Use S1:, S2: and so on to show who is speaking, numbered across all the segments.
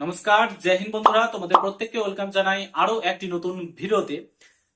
S1: নমস্কার, জয় হিন্দ বন্ধুরা। তোমাদের প্রত্যেককে ওয়েলকাম জানাই আরও একটি নতুন ভিডিওতে।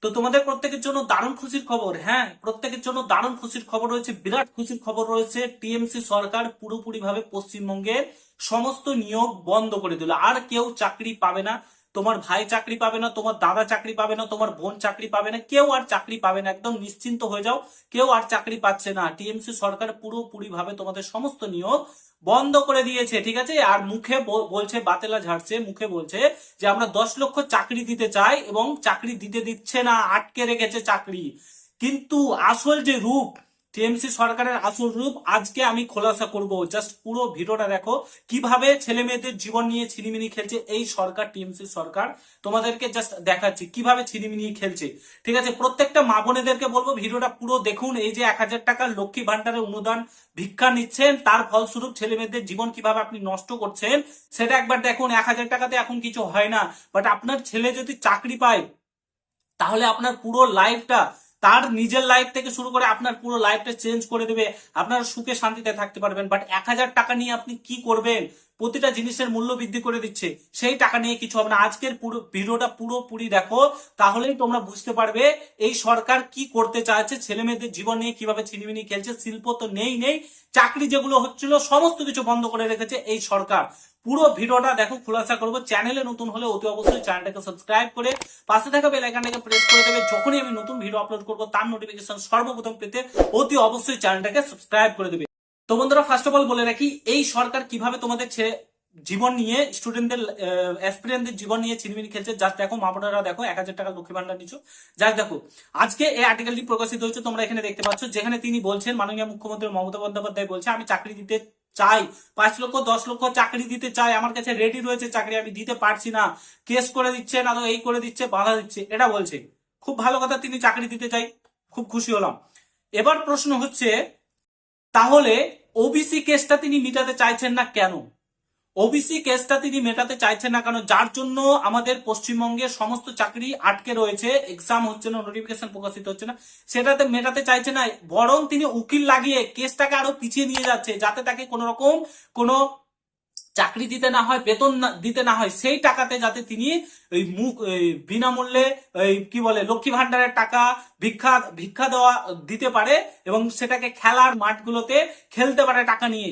S1: তো তোমাদের প্রত্যেকের জন্য দারুণ খুশির খবর হ্যাঁ প্রত্যেকের জন্য দারুণ খুশির খবর রয়েছে, বিরাট খুশির খবর রয়েছে। টিএমসি সরকার পুরোপুরিভাবে পশ্চিমবঙ্গের সমস্ত নিয়োগ বন্ধ করে দিল, আর কেউ চাকরি পাবে না। তোমার ভাই চাকরি পাবে না, তোমার দাদা চাকরি পাবে না, তোমার বোন চাকরি পাবে না, কেউ আর চাকরি পাবে না, একদম নিশ্চিন্ত হয়ে যাও, কেউ আর চাকরি পাচ্ছে না। টিএমসি সরকার পুরোপুরি ভাবে তোমাদের সমস্ত নিয়োগ বন্ধ করে দিয়েছে, ঠিক আছে? আর মুখে বল- বলছে, বাতেলা ঝাড়ছে, মুখে বলছে যে আমরা দশ লক্ষ চাকরি দিতে চাই এবং চাকরি দিতে দিচ্ছে না, আটকে রেখেছে চাকরি। কিন্তু আসল যে রূপ টিএমসি সরকারের আসল রূপ আজকে আমি খোলাসা করব। জাস্ট পুরো ভিডিওটা দেখো, কীভাবে ছেলে মেয়েদের জীবন নিয়ে ছিনিমিনি খেলছে এই সরকার, টিএমসি সরকার। তোমাদেরকে জাস্ট দেখাচ্ছি কীভাবে ছিনিমিনি খেলছে। ঠিক আছে, প্রত্যেকটা মা বোনেদেরকে বলব, ভিডিওটা পুরো দেখুন। এই যে এক হাজার টাকার লক্ষ্মী ভান্ডারের অনুদান ভিক্ষা নিচ্ছেন, তার ফলস্বরূপ ছেলে মেয়েদের জীবন কীভাবে আপনি নষ্ট করছেন, সেটা একবার দেখুন। এক হাজার টাকাতে এখন কিছু হয় না। বাট আপনার ছেলে যদি চাকরি পায়, তাহলে আপনার পুরো লাইফটা তার নিজের লাইফ থেকে শুরু করে আপনার পুরো লাইফটা চেঞ্জ করে দেবে। আপনার সুখে শান্তিতে থাকতে পারবেন। বাট এক হাজার টাকা নিয়ে আপনি কি করবেন? প্রতিটা জিনিসের মূল্য বৃদ্ধি করে দিচ্ছে। সেই টাকা নিয়ে কিছু হবে না। আজকের পুরো ভিডিওটা পুরোপুরি দেখো। তাহলেই তোমরা বুঝতে পারবে এই সরকার কি করতে চাইছে। ছেলে মেয়েদের জীবন নিয়ে কীভাবে ছিনিমিনি খেলছে। শিল্প তো নেই নেই। চাকরি যেগুলো হচ্ছিল, সমস্ত কিছু বন্ধ করে রেখেছে এই সরকার। পুরো ভিডিওটা দেখো, খোলাসা করব। চ্যানেলে নতুন হলে অতি অবশ্যই চ্যানেলটাকে সাবস্ক্রাইব করে পাশে থাকা বেল আইকনটাকে প্রেস করে দেবে। যখনই আমি নতুন ভিডিও আপলোড করব, তার নোটিফিকেশন সর্বপ্রথম পেতে অতি অবশ্যই চ্যানেলটাকে সাবস্ক্রাইব করে দেবে। তো বন্ধুরা ফার্স্ট অফ অল বলে রাখি, এই সরকার কীভাবে তোমাদের জীবন নিয়ে স্টুডেন্টদের অ্যাসপিরিয়েন্টদের জীবন নিয়ে ছিনিমিনি খেলছে জাস্ট দেখো, মা বোনেরা দেখো, এক হাজার টাকা লক্ষ্মী ভান্ডার নিচ্ছ জাস্ট দেখো, আজকে এই আর্টিকেলটি প্রকাশিত হয়েছে, তোমরা এখানে দেখতে পাচ্ছ, যেখানে তিনি বলছেন, মাননীয় মুখ্যমন্ত্রী মমতা বন্দ্যোপাধ্যায় বলছে, আমি চাকরি দিতে চাই, পাঁচ লক্ষ, দশ লক্ষ চাকরি দিতে চাই, আমার কাছে রেডি রয়েছে চাকরি, আমি দিতে পারছি না। কেস করে দিচ্ছে, না তো এই করে দিচ্ছে, বাধা দিচ্ছে। এটা বলছে। খুব ভালো কথা, তিনি চাকরি দিতে চাই, খুব খুশি হলাম। এবার প্রশ্ন হচ্ছে, তাহলে ওবিসি কেসটা তিনি মেটাতে চাইছেন না কেন? ওবিসি কেসটা তিনি মেটাতে চাইছেন না কেন? যার জন্য আমাদের পশ্চিমবঙ্গের সমস্ত চাকরি আটকে রয়েছে এক্সাম হচ্ছে না নোটিফিকেশন প্রকাশিত হচ্ছে না, সেটাতে মেটাতে চাইছে না, বরং তিনি উকিল লাগিয়ে কেসটাকে আরও পিছিয়ে নিয়ে যাচ্ছে, যাতে তাকে কোনো রকম কোনো চাকরি দিতে না হয়, বেতন দিতে না হয়, সেই টাকাতে যাতে তিনি ওই মুখ বিনামূল্যে ওই কি বলে, লক্ষ্মী ভান্ডারের টাকা ভিক্ষা ভিক্ষা দেওয়া দিতে পারে এবং সেটাকে খেলার মাঠগুলোতে খেলতে পারে টাকা নিয়ে।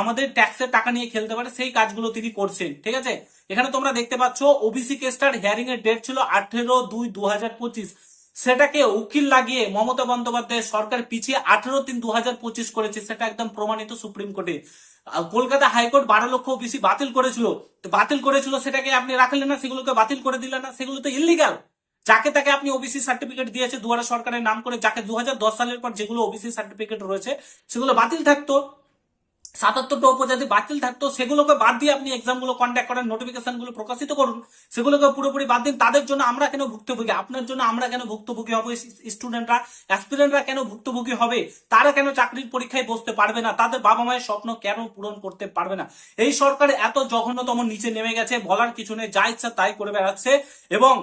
S1: আমাদের ট্যাক্সের টাকা নিয়ে খেলতে পারে, সেই কাজগুলো তিনি করছেন, ঠিক আছে? এখানে তোমরা দেখতে পাচ্ছ ওবিসি কেসটার হিয়ারিং এর ডেট ছিল আঠেরো দুই দু হাজার পঁচিশ। সেটাকে উকিল লাগিয়ে মমতা বন্দ্যোপাধ্যায় সরকার পিছিয়ে আঠেরো তিন দু হাজার পঁচিশ করেছে, সেটা একদম প্রমাণিত সুপ্রিম কোর্টে। কলকাতা হাইকোর্ট বারো লক্ষ ওবিসি বাতিল করেছিল। তো বাতিল করেছিল সেটাকে আপনি রাখলেন না, সেগুলোকে বাতিল করে দিলেন না, সেগুলো তো ইলিগাল যাকে তাকে আপনি ওবিসি সার্টিফিকেট দিয়েছে, দুয়ারা সরকারের নাম করে, যাকে দু হাজার দশ সালের পর যেগুলো ওবিসি সার্টিফিকেট রয়েছে, সেগুলো বাতিল থাকতো। সাতাত্তরটা উপজাতি বাতিল থাকতো, সেগুলোকে বাদ দিয়ে আপনি এক্সামগুলো কন্ডাক্ট করেন নোটিফিকেশনগুলো প্রকাশিত করুন, সেগুলোকে পুরোপুরি বাদ দিন। তাদের জন্য আমরা কেন ভুক্তভোগী? আপনার জন্য আমরা কেন ভুক্তভোগী হব? স্টুডেন্টরা অ্যাসপিরেন্টরা কেন ভুক্তভোগী হবে? তারা কেন চাকরির পরীক্ষায় বসতে পারবে না? তাদের বাবা মায়ের স্বপ্ন কেন পূরণ করতে পারবে না? এই সরকার এত জঘন্যতম নিচে নেমে গেছে, বলার কিছু নেই, যা ইচ্ছা তাই করে বেড়াচ্ছে এবং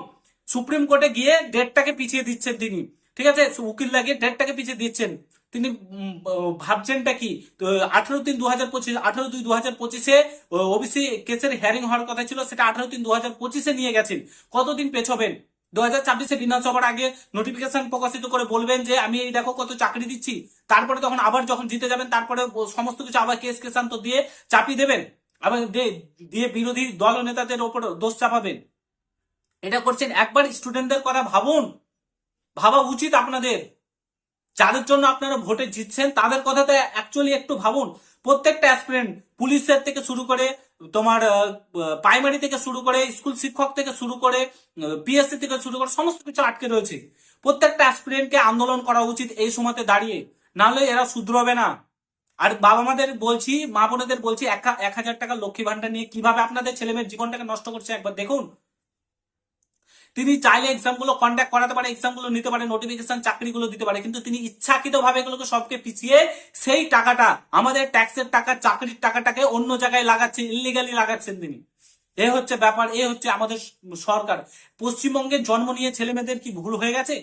S1: সুপ্রিম কোর্টে গিয়ে ডেটটাকে পিছিয়ে দিচ্ছেন তিনি। ঠিক আছে? উকিল লাগিয়ে ডেটটাকে পিছিয়ে দিচ্ছেন। তিনি ভাবছেনটা কি? তো আঠারো তিন দু হাজার পঁচিশ, আঠারো দুই দু হাজার পঁচিশে ওবিসি কেসের হিয়ারিং হওয়ার কথা ছিল, সেটা আঠারো তিন দু হাজার পঁচিশে নিয়ে গেছেন। কতদিন পেছবেন দু হাজার ছাব্বিশে বিধানসভার আগে নোটিফিকেশন প্রকাশিত করে বলবেন যে, আমি এই দেখো কত চাকরি দিচ্ছি। তারপরে তখন আবার যখন জিতে যাবেন, তারপরে সমস্ত কিছু আবার কেস কেসান্ত দিয়ে চাপিয়ে দেবেন। আবার দিয়ে- দিয়ে বিরোধী দল নেতাদের ওপর দোষ চাপাবেন। এটা করছেন একবার স্টুডেন্টদের কথা ভাবুন। ভাবা উচিত আপনাদের। যাদের জন্য আপনারা ভোটে জিতছেন, তাদের কথাতে অ্যাকচুয়ালি একটু ভাবুন। প্রত্যেকটা অ্যাসপিরেন্ট পুলিশের থেকে শুরু করে, তোমার প্রাইমারি থেকে শুরু করে স্কুল শিক্ষক থেকে শুরু করে পিএসসি থেকে শুরু করে, সমস্ত কিছু আটকে রয়েছে। প্রত্যেকটা অ্যাসপিরেন্টকে আন্দোলন করা উচিত এই সময়তে দাঁড়িয়ে। নাহলে এরা শুধরবে না। আর বাবা মাদের বলছি মা বোনেদের বলছি, এক হাজার টাকা লক্ষ্মী ভান্ডার নিয়ে কীভাবে আপনাদের ছেলে মেয়ের জীবনটাকে নষ্ট করছে একবার দেখুন। তিনি চাইলে এক্সামগুলো কন্ডাক্ট করাতে পারে এক্সামগুলো নিতে পারে নোটিফিকেশন চাকরিগুলো দিতে পারে, কিন্তু তিনি ইচ্ছাকৃত ভাবে এগুলোকে সবকে পিছিয়ে সেই টাকাটা, আমাদের ট্যাক্সের টাকা, চাকরির টাকাটাকে অন্য জায়গায় লাগাচ্ছে ইলিগালি লাগাচ্ছেন তিনি। এ হচ্ছে ব্যাপার, এ হচ্ছে আমাদের সরকার। পশ্চিমবঙ্গে জন্ম নিয়ে ছেলে মেয়েদের কি ভুল হয়ে গেছে?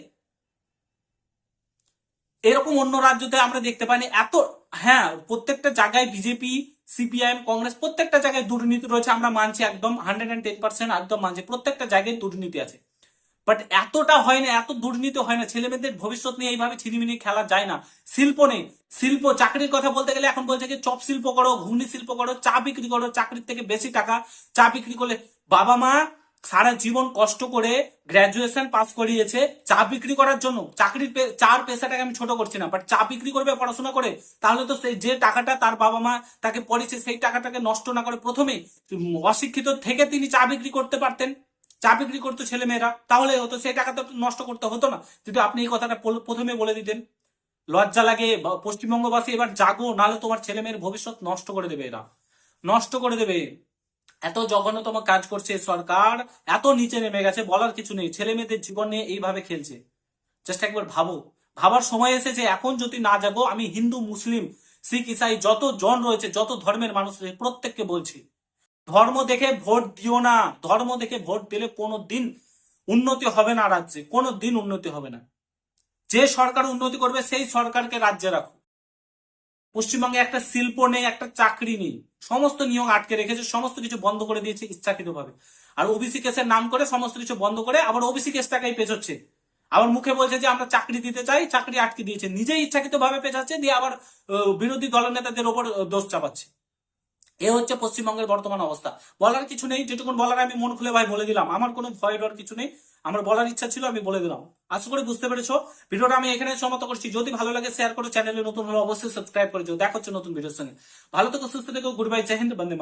S1: এরকম অন্য রাজ্যতে আমরা দেখতে পাইনি এত হ্যাঁ প্রত্যেকটা জায়গায় বিজেপি সিপিআইএম কংগ্রেস, প্রত্যেকটা জায়গায় দুর্নীতি রয়েছে, আমরা মানছি একদম হান্ড্রেড অ্যান্ড টেন পার্সেন্ট একদম মানছি, প্রত্যেকটা জায়গায় দুর্নীতি আছে। বাট এতটা হয় না, এত দুর্নীতি হয় না ছেলে মেয়েদের ভবিষ্যৎ নিয়ে এইভাবে ছিনিমিনি খেলা যায় না। শিল্প নেই, শিল্প, চাকরির কথা বলতে গেলে এখন বলছে যে চপ শিল্প করো ঘুগনি শিল্প করো, চা বিক্রি করো, চাকরির থেকে বেশি টাকা, চা বিক্রি করলে বাবা মা সারা জীবন কষ্ট করে গ্রাজুয়েশন পাস করিয়েছে, চা বিক্রি করার জন্য চাকরির চার পেশাটাকে আমি ছোট করছি না বাট চা বিক্রি করবে, পড়াশোনা করে, তাহলে তো সেই যে টাকাটা তার বাবা মা তাকে পড়েছে সেই টাকাটাকে নষ্ট না করে প্রথমে অশিক্ষিত থেকে তিনি চা বিক্রি করতে পারতেন। চা বিক্রি করতো ছেলে মেয়েরা তাহলে হতো, সেই টাকা তো নষ্ট করতে হতো না। যদি আপনি এই কথাটা প্রথমে বলে দিতেন। লজ্জা লাগে পশ্চিমবঙ্গবাসী এবার জাগো, নাহলে তোমার ছেলে মেয়ের ভবিষ্যৎ নষ্ট করে দেবে এরা। নষ্ট করে দেবে। এত জঘন্যতম কাজ করছে সরকার, এত নিচে নেমে গেছে, বলার কিছু নেই। ছেলে মেয়েদের জীবন নিয়ে এইভাবে খেলছে। জাস্ট একবার ভাবো। ভাবার সময় এসেছে এখন যদি না যাব আমি হিন্দু, মুসলিম, শিখ, ইসাই যত জন রয়েছে, যত ধর্মের মানুষ রয়েছে, প্রত্যেককে বলছি, ধর্ম দেখে ভোট দিও না। ধর্ম দেখে ভোট দিলে কোনো দিন উন্নতি হবে না রাজ্যে। কোনো দিন উন্নতি হবে না। যে সরকার উন্নতি করবে, সেই সরকারকে রাজ্যে রাখো। পশ্চিমবঙ্গে একটা শিল্প নেই, একটা চাকরি নেই। সমস্ত নিয়ম আটকে রেখেছে, সমস্ত কিছু বন্ধ করে দিয়েছে ইচ্ছাকৃত ভাবে আর ওবিসি কেসের নাম করে সমস্ত কিছু বন্ধ করে আবার ওবিসি কেসটাকেই পেছোচ্ছে। আবার মুখে বলছে যে আমরা চাকরি দিতে চাই, চাকরি আটকে দিয়েছে। নিজেই ইচ্ছাকৃত ভাবে পেছাচ্ছে, দিয়ে আবার বিরোধী দলের নেতাদের ওপর দোষ চাপাচ্ছে। এ হচ্ছে পশ্চিমবঙ্গের বর্তমান অবস্থা। বলার কিছু নেই, যেটুকুন বলার আমি মন খুলে ভাই বলে দিলাম। আমার কোনো ভয় ডর কিছু নেই। আমার বলার ইচ্ছা ছিল, আমি বলে দিলাম। আশা করি বুঝতে পেরেছ। ভিডিওটা আমি এখানে সমাপ্ত করছি। যদি ভালো লাগে শেয়ার করো চ্যানেলে নতুন হলে অবশ্যই সাবস্ক্রাইব করেছ দেখো নতুন ভিডিওর সঙ্গে। ভালো থেকো, সুস্থ থেকো গুড বাই জয় হিন্দ, বন্দে।